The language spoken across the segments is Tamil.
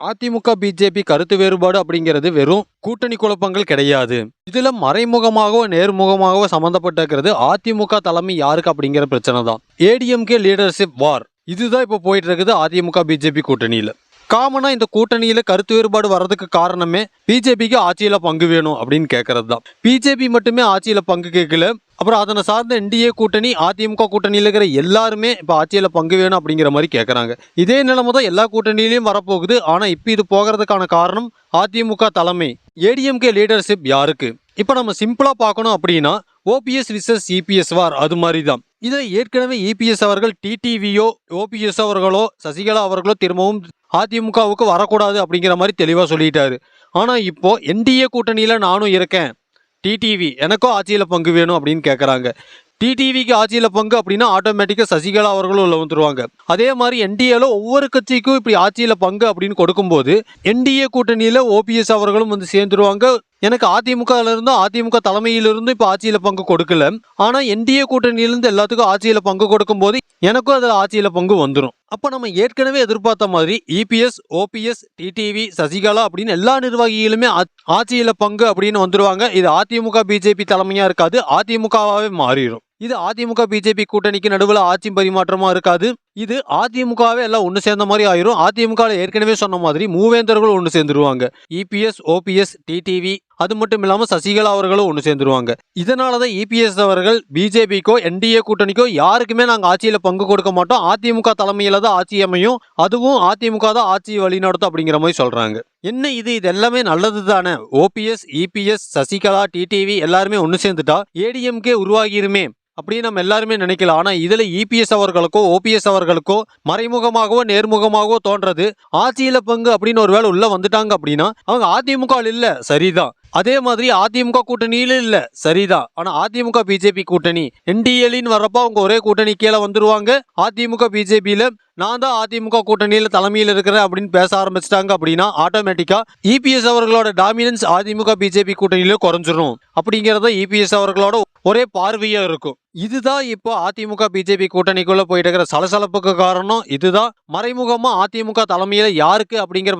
அதிமுக பிஜேபி கருத்து வேறுபாடு அப்படிங்கிறது வெறும் கூட்டணி குழப்பங்கள் கிடையாது. இதுல மறைமுகமாகவோ நேர்முகமாகவோ சம்பந்தப்பட்டிருக்கிறது அதிமுக தலைமை யாருக்கு அப்படிங்கிற பிரச்சனை தான் ஏடிஎம்கே லீடர்ஷிப் வார் இதுதான் இப்போ போயிட்டு இருக்குது அதிமுக பிஜேபி கூட்டணியில். காமனா இந்த கூட்டணியில கருத்து வேறுபாடு வர்றதுக்கு காரணமே பிஜேபிக்கு ஆட்சியில பங்கு வேணும் அப்படின்னு கேட்கறது தான் பிஜேபி மட்டுமே ஆட்சியில பங்கு கேட்கல அப்புறம் அதனை சார்ந்த என்டிஏ கூட்டணி அதிமுக கூட்டணியில் இருக்கிற எல்லாருமே இப்போ ஆட்சியில் பங்கு வேணும் அப்படிங்கிற மாதிரி கேட்குறாங்க இதே நிலைமை தான் எல்லா கூட்டணியிலையும் வரப்போகுது. ஆனால் இப்போ இது போகிறதுக்கான காரணம் அதிமுக தலைமை ஏடிஎம்கே லீடர்ஷிப் யாருக்கு? இப்போ நம்ம சிம்பிளாக பார்க்கணும் அப்படின்னா ஓபிஎஸ் விசஸ் இபிஎஸ் வார் அது மாதிரி தான் இதை ஏற்கனவே இபிஎஸ் அவர்கள் டிடிவியோ ஓபிஎஸ் அவர்களோ சசிகலா அவர்களோ திரும்பவும் அதிமுகவுக்கு வரக்கூடாது அப்படிங்கிற மாதிரி தெளிவாக சொல்லிட்டாரு. ஆனால் இப்போ என்டிஏ கூட்டணியில் நானும் இருக்கேன். டிடிவி எனக்கும் ஆட்சியில் பங்கு வேணும் அப்படின்னு கேட்குறாங்க டிடிவிக்கு ஆட்சியில் பங்கு அப்படின்னா ஆட்டோமேட்டிக்காக சசிகலா அவர்களும் உள்ள வந்துருவாங்க. அதே மாதிரி என்டிஏல ஒவ்வொரு கட்சிக்கும் இப்படி ஆட்சியில் பங்கு அப்படின்னு கொடுக்கும்போது என்டிஏ கூட்டணியில் ஓபிஎஸ் அவர்களும் வந்து சேர்ந்துருவாங்க. எனக்கு அதிமுகல இருந்து அதிமுக தலைமையிலிருந்து இப்போ ஆட்சியில் பங்கு கொடுக்கல. ஆனால் என்டிஏ கூட்டணியிலிருந்து எல்லாத்துக்கும் ஆட்சியில் பங்கு கொடுக்கும் போது எனக்கும் அதில் ஆட்சியில் பங்கு வந்துடும் அப்போ நம்ம ஏற்கனவே எதிர்பார்த்த மாதிரி இபிஎஸ் ஓபிஎஸ் டிடிவி சசிகலா அப்படின்னு எல்லா நிர்வாகிகளுமே ஆ- ஆட்சியில பங்கு அப்படின்னு வந்துருவாங்க. இது அதிமுக பிஜேபி தலைமையா இருக்காது. அதிமுகவாகவே மாறிடும் இது அதிமுக பிஜேபி கூட்டணிக்கு நடுவில் ஆட்சி பரிமாற்றமா இருக்காது. இது அதிமுகவே எல்லாம் ஒன்று சேர்ந்த மாதிரி ஆயிரும். அதிமுக ஏற்கனவே சொன்ன மாதிரி மூவேந்தர்களும் ஒன்று சேர்ந்துருவாங்க. இபிஎஸ் ஓபிஎஸ் டிடிவி அது மட்டும் இல்லாமல் சசிகலா அவர்களும் ஒன்று சேர்ந்துருவாங்க. இதனால தான் இபிஎஸ் அவர்கள் பிஜேபிக்கோ என்டிஏ கூட்டணிக்கோ யாருக்குமே நாங்கள் ஆட்சியில் பங்கு கொடுக்க மாட்டோம். அதிமுக தலைமையில் தான் ஆட்சி அமையும். அதுவும் அதிமுக தான் ஆட்சி வழிநடத்தும் அப்படிங்கிற மாதிரி சொல்கிறாங்க என்ன இது? இது எல்லாமே நல்லது தானே? ஓபிஎஸ் இபிஎஸ் சசிகலா டிடிவி எல்லாருமே ஒன்று சேர்ந்துட்டா ஏடிஎம்கே உருவாகிருமே. அப்படின்னு நம்ம எல்லாருமே நினைக்கலாம் ஆனா இதுல இபிஎஸ் அவர்களுக்கோ ஓபிஎஸ் அவர்களுக்கோ மறைமுகமாகவோ நேர்முகமாகவோ தோன்றது. ஆட்சியில பங்கு அப்படின்னு ஒரு வேளை உள்ள வந்துட்டாங்க அப்படின்னா அவங்க அதிமுக இல்லை இல்ல. சரிதான். அதே மாதிரி அதிமுக கூட்டணியில இல்ல. சரிதான். ஆனா அதிமுக பிஜேபி கூட்டணி என்டிஎலின்னு வர்றப்ப அவங்க ஒரே கூட்டணி கீழே வந்துருவாங்க. அதிமுக பிஜேபியில நான் தான் அதிமுக கூட்டணியில தலைமையில் இருக்கிறேன் அப்படின்னு பேச ஆரம்பிச்சிட்டாங்க அப்படின்னா ஆட்டோமேட்டிக்கா இபிஎஸ் அவர்களோட டாமினன்ஸ் அதிமுக பிஜேபி கூட்டணியில குறைஞ்சிரும். அப்படிங்கறத இபிஎஸ் அவர்களோட ஒரே பார்வையாக இருக்கும். இதுதான் இப்போ அதிமுக பிஜேபி கூட்டணிக்குள்ள போயிட்டு இருக்கிற சலசலப்புக்கு காரணம். இதுதான் மறைமுகமா அதிமுக தலைமையில யாருக்கு அப்படிங்கிற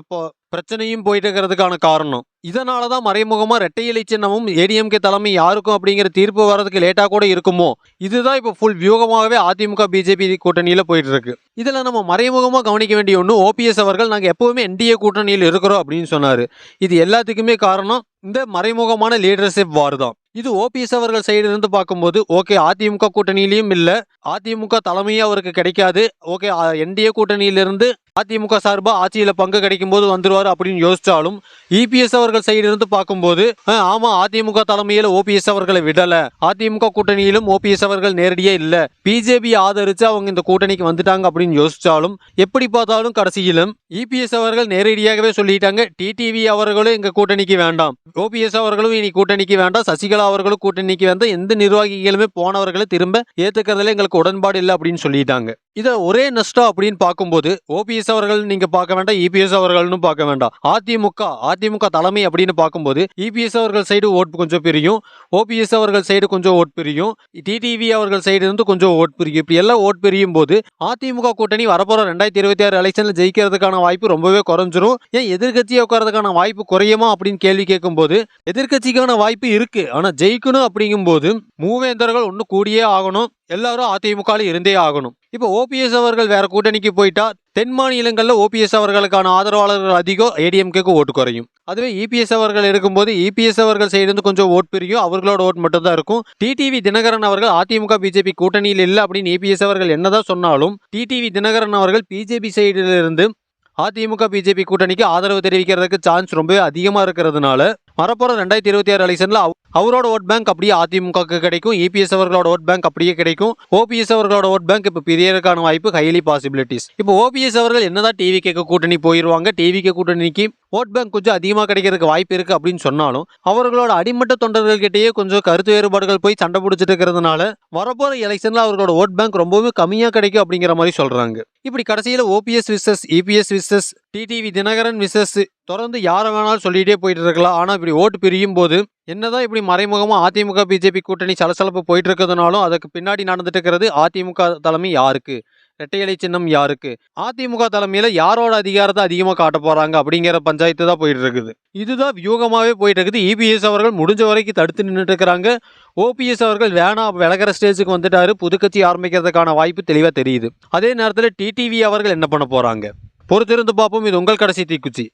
பிரச்சனையும் போயிட்டு இருக்கிறதுக்கான காரணம். இதனால தான் மறைமுகமாக ரெட்டை இலை சின்னமும் ஏடிஎம்கே தலைமை யாருக்கும் அப்படிங்கிற தீர்ப்பு வர்றதுக்கு லேட்டாக கூட இருக்குமோ? இதுதான் இப்போ ஃபுல் வியூகமாகவே அதிமுக பிஜேபி கூட்டணியில் போயிட்டு இருக்கு இதில் நம்ம மறைமுகமாக கவனிக்க வேண்டிய ஒன்று ஓபிஎஸ் அவர்கள் நாங்கள் எப்போவுமே என்டிஏ கூட்டணியில் இருக்கிறோம் அப்படின்னு சொன்னார். இது எல்லாத்துக்குமே காரணம் இந்த மறைமுகமான லீடர்ஷிப் வார் தான். இது ஓபிஎஸ் அவர்கள் சைடு இருந்து பார்க்கும்போது ஓகே அதிமுக கூட்டணியிலையும் இல்லை அதிமுக தலைமையே அவருக்கு கிடைக்காது ஓகே என்டிஏ கூட்டணியிலிருந்து அதிமுக சார்பாக ஆட்சியில் பங்கு கிடைக்கும் போது வந்துருவார் அப்படின்னு யோசிச்சாலும் இபிஎஸ் அவர்கள் சைடு இருந்து பார்க்கும்போது ஆமாம் அதிமுக தலைமையில் ஓபிஎஸ் அவர்களை விடலை. அதிமுக கூட்டணியிலும் ஓபிஎஸ் அவர்கள் நேரடியாக இல்லை. பிஜேபி ஆதரித்து அவங்க இந்த கூட்டணிக்கு வந்துட்டாங்க அப்படின்னு யோசிச்சாலும் எப்படி பார்த்தாலும் கடைசியிலும் இபிஎஸ் அவர்கள் நேரடியாகவே சொல்லிட்டாங்க டிடிவி அவர்களும் எங்கள் கூட்டணிக்கு வேண்டாம். ஓபிஎஸ் அவர்களும் இனி கூட்டணிக்கு வேண்டாம். சசிகலா அவர்களும் கூட்டணிக்கு வேண்டாம் எந்த நிர்வாகிகளுமே போனவர்களை திரும்ப ஏற்றுக்கிறதுல எங்களுக்கு உடன்பாடு இல்லை அப்படின்னு சொல்லிட்டாங்க. இதை ஒரே நஷ்டம் அப்படின்னு பார்க்கும்போது ஓபிஎஸ் அவர்கள் நீங்க பார்க்க வேண்டாம் இபிஎஸ் அவர்கள்னு பார்க்க வேண்டாம். அதிமுக அதிமுக தலைமை அப்படின்னு பார்க்கும்போது இபிஎஸ் அவர்கள் சைடு ஓட் கொஞ்சம் பிரியும் ஓபிஎஸ் அவர்கள் சைடு கொஞ்சம் ஓட் பிரியும் டிடிவி அவர்கள் சைடு இருந்து கொஞ்சம் ஓட் பிரியும். இப்படி எல்லாம் ஓட் பிரியும் போது அதிமுக கூட்டணி வரப்போற ரெண்டாயிரத்தி இருபத்தி ஆறு எலெக்ஷன்ல ஜெயிக்கிறதுக்கான வாய்ப்பு ரொம்பவே குறைஞ்சிரும். ஏன் எதிர்கட்சியை உட்காரதுக்கான வாய்ப்பு குறையுமா அப்படின்னு கேள்வி கேட்கும்போது எதிர்க்கட்சிக்கான வாய்ப்பு இருக்கு. ஆனா ஜெயிக்கணும் அப்படிங்கும்போது மூவேந்தர்கள் ஒன்று கூடியே ஆகணும். எல்லாரும் அதிமுகவில் இருந்தே ஆகணும். இப்போ ஓபிஎஸ் அவர்கள் வேற கூட்டணிக்கு போயிட்டா தென் மாநிலங்களில் ஓபிஎஸ் அவர்களுக்கான ஆதரவாளர்கள் அதிகம் ஏடிஎம்கேக்கு ஓட்டு குறையும். அதுவே இபிஎஸ் அவர்கள் இருக்கும்போது இபிஎஸ் அவர்கள் சைடு கொஞ்சம் ஓட் பிரியும். அவர்களோட ஓட் மட்டும் தான் இருக்கும் டிடிவி தினகரன் அவர்கள் அதிமுக பிஜேபி கூட்டணியில் இல்லை அப்படின்னு இபிஎஸ் அவர்கள் என்னதான் சொன்னாலும் டிடிவி தினகரன் அவர்கள் பிஜேபி சைடிலிருந்து அதிமுக பிஜேபி கூட்டணிக்கு ஆதரவு தெரிவிக்கிறதுக்கு சான்ஸ் ரொம்பவே அதிகமாக இருக்கிறதுனால வரப்போற ரெண்டாயிரத்தி இருபத்தி ஆறு எலெக்ஷனில் அவ- அவரோட ஓட் பேங்க் அப்படியே அதிமுகவுக்கு கிடைக்கும். இபிஎஸ் அவர்களோட ஓட் பேங்க் அப்படியே கிடைக்கும். ஓபிஎஸ் அவர்களோட ஓட் பேங்க் இப்போ பிரியறதுக்கான வாய்ப்பு ஹைலி பாசிபிலிட்டிஸ் இப்போ ஓபிஎஸ் அவர்கள் என்னதான் டிவி கேட்க கூட்டணி போயிருவாங்க டிவி கே கூட்டணிக்கு ஓட் பேங்க் கொஞ்சம் அதிகமாக கிடைக்கிறதுக்கு வாய்ப்பு இருக்கு அப்படின்னு சொன்னாலும் அவர்களோட அடிமட்ட தொண்டர்கள்கிட்டயே கொஞ்சம் கருத்து வேறுபாடுகள் போய் சண்டை பிடிச்சிட்டு இருக்கிறதுனால வரப்போற எலெக்ஷன்ல அவர்களோட ஓட் பேங்க் ரொம்பவே கம்மியாக கிடைக்கும் அப்படிங்கிற மாதிரி சொல்றாங்க. இப்படி கடைசியில் OPS versus EPS versus TTV Dhinakaran versus தொடர்ந்து யாரை வேணாலும் சொல்லிகிட்டே போயிட்டு இருக்கலாம். ஆனால் இப்படி ஓட்டு பிரியும் போது என்னதான் இப்படி மறைமுகமாக அதிமுக பிஜேபி கூட்டணி சலசலப்பு போயிட்டு இருக்கிறதுனாலும் அதுக்கு பின்னாடி நடந்துட்டு இருக்கிறது அதிமுக தலைமை யாருக்கு? இரட்டையலை சின்னம் யாருக்கு? அதிமுக தலைமையில யாரோட அதிகாரத்தை அதிகமா காட்ட போறாங்க அப்படிங்கிற பஞ்சாயத்து தான் போயிட்டு இருக்குது. இதுதான் வியூகமாவே போயிட்டு இருக்குது. இபிஎஸ் அவர்கள் முடிஞ்ச வரைக்கும் தடுத்து நின்றுட்டு இருக்கிறாங்க. ஓபிஎஸ் அவர்கள் வேணாம் விலகிற ஸ்டேஜுக்கு வந்துட்டாரு. புதுக்கட்சி ஆரம்பிக்கிறதுக்கான வாய்ப்பு தெளிவா தெரியுது. அதே நேரத்தில் டிடிவி அவர்கள் என்ன பண்ண போறாங்க? பொறுத்திருந்து பார்ப்போம். இது உங்கள் கடைசி தீக்குச்சி.